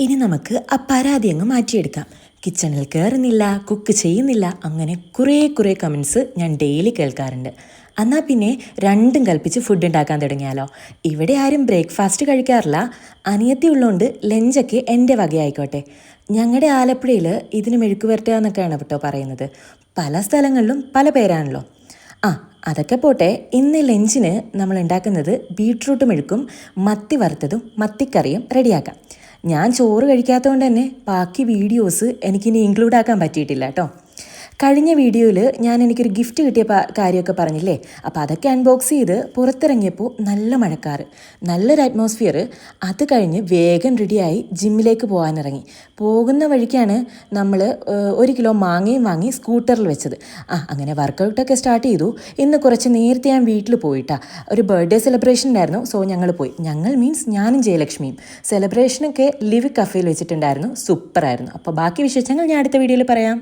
ഇനി നമുക്ക് ആ പരാതി അങ്ങ് മാറ്റിയെടുക്കാം. കിച്ചണിൽ കയറുന്നില്ല കുക്ക് ചെയ്യുന്നില്ല അങ്ങനെ കുറേ കുറേ കമൻസ് ഞാൻ ഡെയിലി കേൾക്കാറുണ്ട്. എന്നാൽ പിന്നെ രണ്ടും കൽപ്പിച്ച് ഫുഡ് ഉണ്ടാക്കാൻ തുടങ്ങിയാലോ? ഇവിടെ ആരും ബ്രേക്ക്ഫാസ്റ്റ് കഴിക്കാറില്ല. അനിയത്തി ഉള്ളതുകൊണ്ട് ലഞ്ചൊക്കെ എന്റെ വകയായിക്കോട്ടെ. ഞങ്ങളുടെ ആലപ്പുഴയിൽ ഇതിന് മെഴുക്ക് വരട്ടുക എന്നൊക്കെയാണ് കേട്ടോ പറയുന്നത്. പല സ്ഥലങ്ങളിലും പല പേരാണല്ലോ. ആ അതൊക്കെ പോട്ടെ. ഇന്ന് ലഞ്ചിന് നമ്മൾ ഉണ്ടാക്കുന്നത് ബീട്രൂട്ട് മെഴുക്കും മത്തി വറുത്തതും മത്തിക്കറിയും റെഡിയാക്കാം ഞാൻ ചോറ് കഴിക്കാത്തതുകൊണ്ട് തന്നെ ബാക്കി വീഡിയോസ് എനിക്കിനി ഇൻക്ലൂഡ് ആക്കാൻ പറ്റിയിട്ടില്ല കേട്ടോ. കഴിഞ്ഞ വീഡിയോയിൽ ഞാൻ എനിക്കൊരു ഗിഫ്റ്റ് കിട്ടിയ കാര്യമൊക്കെ പറഞ്ഞില്ലേ? അപ്പോൾ അതൊക്കെ അൺബോക്സ് ചെയ്ത് പുറത്തിറങ്ങിയപ്പോൾ നല്ല മഴക്കാറ് നല്ലൊരു അറ്റ്മോസ്ഫിയർ അത് കഴിഞ്ഞ് വേഗം റെഡിയായി ജിമ്മിലേക്ക് പോകാനിറങ്ങി. പോകുന്ന വഴിക്കാണ് നമ്മൾ ഒരു കിലോ മാങ്ങയും വാങ്ങി സ്കൂട്ടറിൽ വെച്ചത്. ആ അങ്ങനെ വർക്കൗട്ടൊക്കെ സ്റ്റാർട്ട് ചെയ്തു. ഇന്ന് കുറച്ച് നേരത്തെ ഞാൻ വീട്ടിൽ പോയിട്ടാ. ഒരു ബർത്ത്ഡേ സെലിബ്രേഷൻ ഉണ്ടായിരുന്നു സോ ഞങ്ങൾ പോയി. ഞങ്ങൾ മീൻസ് ഞാനും ജയലക്ഷ്മിയും. സെലിബ്രേഷനൊക്കെ ലിവ് കഫേയിൽ വെച്ചിട്ടുണ്ടായിരുന്നു. സൂപ്പറായിരുന്നു അപ്പോൾ ബാക്കി വിശേഷങ്ങൾ ഞാൻ അടുത്ത വീഡിയോയിൽ പറയാം.